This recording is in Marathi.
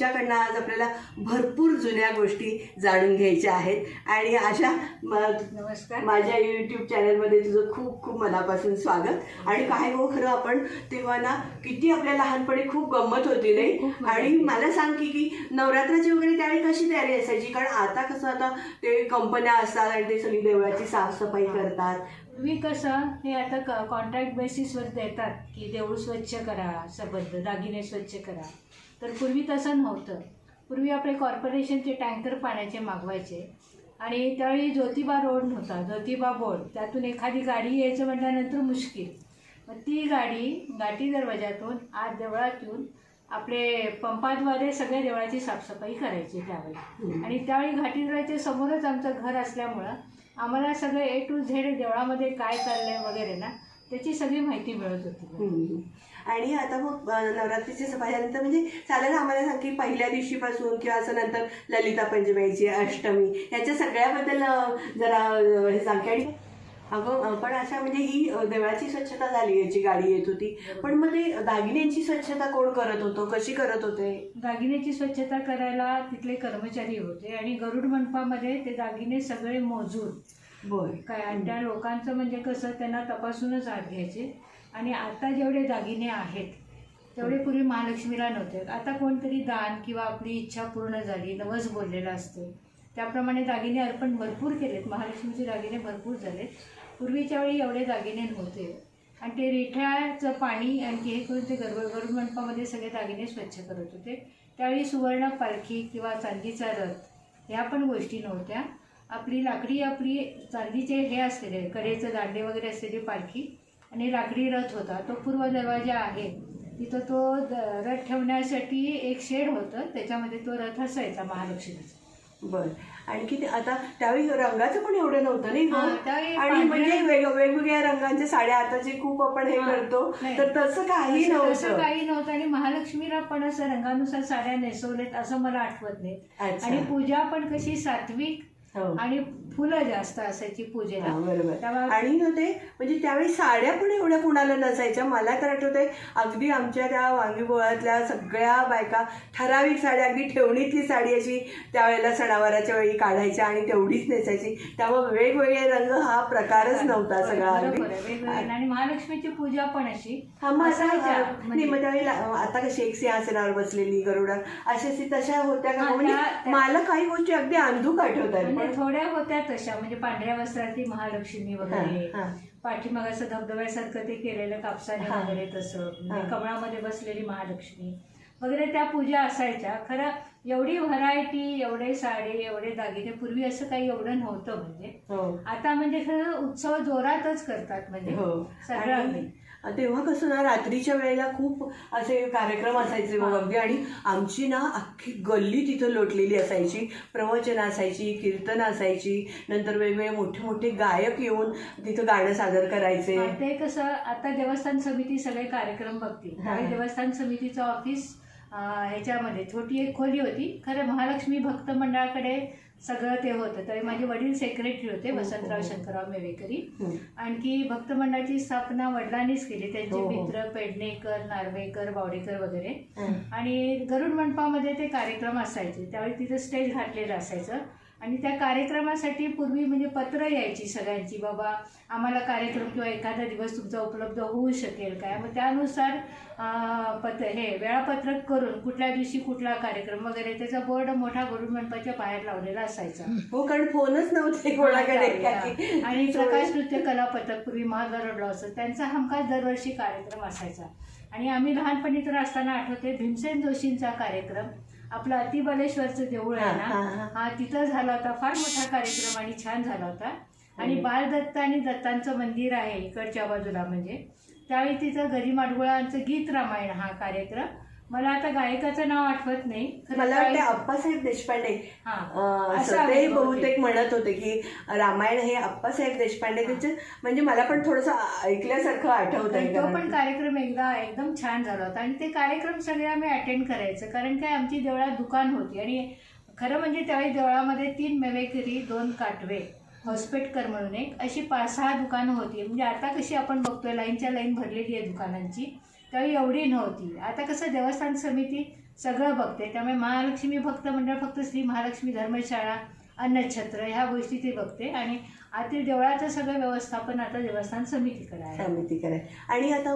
तुमच्याकडनं आज आपल्याला भरपूर जुन्या गोष्टी जाणून घ्यायच्या आहेत. आणि अशा म- नमस्कार. माझ्या युट्यूब चॅनलमध्ये तुझं खूप खूप मनापासून स्वागत. आणि काय हो खरं आपण तेव्हा ना किती आपल्या लहानपणी खूप गंमत होती नाही? आणि. मला सांग की की नवरात्राची वगैरे त्यावेळी कशी तयारी असायची? कारण आता कसं आता ते कंपन्या असतात आणि ते सगळी देवळाची साफसफाई करतात. पूर्वी कसं हे आता कॉन्ट्रॅक्ट बेसिसवर देतात की देऊळ स्वच्छ करा सबंध दागिने स्वच्छ करा. तर पूर्वी तसं नव्हतं. पूर्वी आपले कॉर्पोरेशनचे टँकर पाण्याचे मागवायचे. आणि त्यावेळी ज्योतिबा रोड नव्हता. ज्योतिबा बोर्ड त्यातून एखादी गाडी यायचं म्हटल्यानंतर मुश्किल. मग ती गाडी गाठी दरवाजातून आत देवळात येऊन आपले पंपाद्वारे सगळ्या देवळाची साफसफाई करायची त्यावेळी. आणि त्यावेळी घाटी दरवाजाच्या समोरच आमचं घर असल्यामुळं आम्हाला सगळं ए टू झेड देवळामध्ये काय चाललंय वगैरे ना त्याची सगळी माहिती मिळत होती. आणि आता मग नवरात्रीची सफाईनंतर म्हणजे साधारण आम्हाला सांग की पहिल्या दिवशीपासून किंवा असं नंतर ललिता पंचमीची अष्टमी ह्याच्या सगळ्याबद्दल जरा हे सांग. की आणि अगं पण अशा म्हणजे ही देवळाची स्वच्छता झाली याची गाडी येत होती. पण मग ते दागिन्यांची स्वच्छता कोण करत होतो? कशी करत होते? दागिन्याची स्वच्छता करायला तिथले कर्मचारी होते आणि गरुड मंडपामध्ये ते दागिने सगळे मोजून बर काय आणि त्या लोकांचं म्हणजे कसं त्यांना तपासूनच आत घ्यायचे. आणि आता जेवढे दागिने आहेत तेवढे पूर्वी महालक्ष्मीला नव्हते. आता कोणतरी दान किंवा आपली इच्छा पूर्ण झाली नवस बोललेलं असते. त्याप्रमाणे दागिने अर्पण भरपूर केलेत. महालक्ष्मीचे दागिने भरपूर झालेत. पूर्वीच्या वेळी एवढे दागिने नव्हते. आणि ते रिठ्याचं पाणी आणखी हे करून ते गरबड मंडपामध्ये सगळे दागिने स्वच्छ करत होते. त्यावेळी सुवर्ण पालखी किंवा चांदीचा रथ ह्या पण गोष्टी नव्हत्या. आपली लाकडी आपली चांदीचे हे असलेले कडेचं दांडे वगैरे असलेली पालखी आणि लाकडी रथ होता. तो पूर्व दरवाजा आहे. तिथं तो रथ ठेवण्यासाठी एक शेड होतं. त्याच्यामध्ये तो रथ असायचा महालक्ष्मीचा. बर. आणखी ते आता त्यावेळी रंगाचं पण एवढं नव्हतं नाही आणि म्हणजे वेग- वेगवेगळ्या रंगांच्या साड्या आता जे खूप आपण हे करतो. तर तसं काही नव्हतं. काही नव्हतं आणि महालक्ष्मीला पण असं रंगानुसार साड्या नेसवलेत असं मला आठवत नाही. आणि पूजा पण कशी सात्विक हो. आणि फुलं जास्त असायची हा, पूजेला बरोबर. तेव्हा- आणि ना ते म्हणजे त्यावेळी साड्या पण एवढ्या कुणाला नसायच्या. मला तर आठवतंय अगदी आमच्या त्या वांगी गोळ्यातल्या सगळ्या बायका ठराविक साड्या अगदी ठेवणीतली साडी अशी त्यावेळेला सणावाराच्या वेळी काढायच्या आणि तेवढीच नेसायची. त्यामुळे वेगवेगळे रंग हा प्रकारच नव्हता सगळा बरोबर आहे, आणि महालक्ष्मीची पूजा पण अशी. हा मग आता असायच्या. नाही म्हणजे- मग त्यावेळी ला- आता कशी एक सिंहासनावर बसलेली गरुडा अशा अशी तशा होत्या का? हा, म्हणजे त्या- त्या- मला काही गोष्टी अगदी अंधूक आठवत आहेत म्हणजे पण थोड्या होत्या तशा म्हणजे पांढऱ्या वस्त्रातली महालक्ष्मी वगैरे. पाठीमाग असं धबधब्यासारखं ते केलेलं कापसाने. वगैरे तसं म्हणजे. कमळामध्ये बसलेली महालक्ष्मी वगैरे त्या पूजा असायच्या खरं एवढी व्हरायटी एवढे साडे एवढे दागिने पूर्वी असं काही एवढं नव्हतं म्हणजे हो आता म्हणजे खरं उत्सव जोरातच करतात म्हणजे हो सगळं अगदी. आणि तेव्हा कसं ना रात्रीच्या वेळेला खूप असे कार्यक्रम असायचे हा. अगदी. आणि आमची ना अख्खी गल्ली तिथं लोटलेली असायची. प्रवचन असायची कीर्तन असायची. नंतर वेगवेगळे मोठे मोठे गायक येऊन तिथं गाणं सादर करायचे. ते कसं आता देवस्थान समिती सगळे कार्यक्रम बघतील. देवस्थान समितीचं ऑफिस ह्याच्यामध्ये छोटी एक खोली होती. खरं महालक्ष्मी भक्त मंडळाकडे सगळं ते होतं तरी माझे वडील सेक्रेटरी होते हो, हो, वसंतराव हो. शंकरराव मेवेकरी. आणखी भक्त मंडळाची स्थापना वडिलांनीच केली त्यांचे. मित्र पेडणेकर नार्वेकर बावडेकर वगैरे. आणि गरुड मंडपामध्ये ते कार्यक्रम असायचे त्यावेळी तिथं स्टेज घातलेलं असायचं आणि त्या कार्यक्रमासाठी पूर्वी म्हणजे पत्र यायची सगळ्यांची बाबा आम्हाला कार्यक्रम किंवा एखादा दिवस तुमचा उपलब्ध होऊ शकेल काय मग त्यानुसार पत्र हे वेळापत्रक करून कुठल्या दिवशी कुठला कार्यक्रम वगैरे त्याचा बोर्ड मोठा गरुड मंडपाच्या बाहेर लावलेला असायचा. हो कारण फोनच नव्हते कोणाकडे. आणि प्रकाश नृत्य कला पथक पूर्वी महागरडलो असत त्यांचा हमखास दरवर्षी कार्यक्रम असायचा. आणि आम्ही लहानपणी तर असताना आठवते भीमसेन जोशींचा कार्यक्रम आपलं अतिबलेश्वरचं देऊळ आहे ना हा तिथं झाला होता फार मोठा कार्यक्रम आणि छान झाला होता. आणि बालदत्त आणि दत्तांचं मंदिर आहे इकडच्या बाजूला म्हणजे. त्यावेळी तिथं गरी माडगुळांचं गीत रामायण हा कार्यक्रम. मला आता गायकाचं नाव आठवत नाही मला वाटते आप्पासाहेब देशपांडे. हा. ते बहुतेक. म्हणत होते की रामायण हे आप्पासाहेब देशपांडे त्याचे म्हणजे मला पण थोडस ऐकल्यासारखं आठवत तो पण कार्यक्रम एकदा एकदम छान झाला होता. आणि ते कार्यक्रम सगळे आम्ही अटेंड करायचं कारण काय आमची देवळात दुकान होती. आणि खरं म्हणजे त्यावेळी देवळामध्ये तीन मेवेकरी दोन काटवे हॉस्पेटकर म्हणून एक अशी पाच सहा दुकानं होती. म्हणजे आता कशी आपण बघतोय लाईनच्या लाईन भरलेली आहे दुकानांची. त्यावेळी एवढी नव्हती. आता कसं देवस्थान समिती सगळं बघते. त्यामुळे महालक्ष्मी भक्त मंडळ फक्त श्री महालक्ष्मी धर्मशाळा अन्नछत्र ह्या गोष्टी ते बघते. आणि आतील देवळाचं सगळं व्यवस्थापन आता देवस्थान समितीकडे आहे. समितीकडे. आणि आता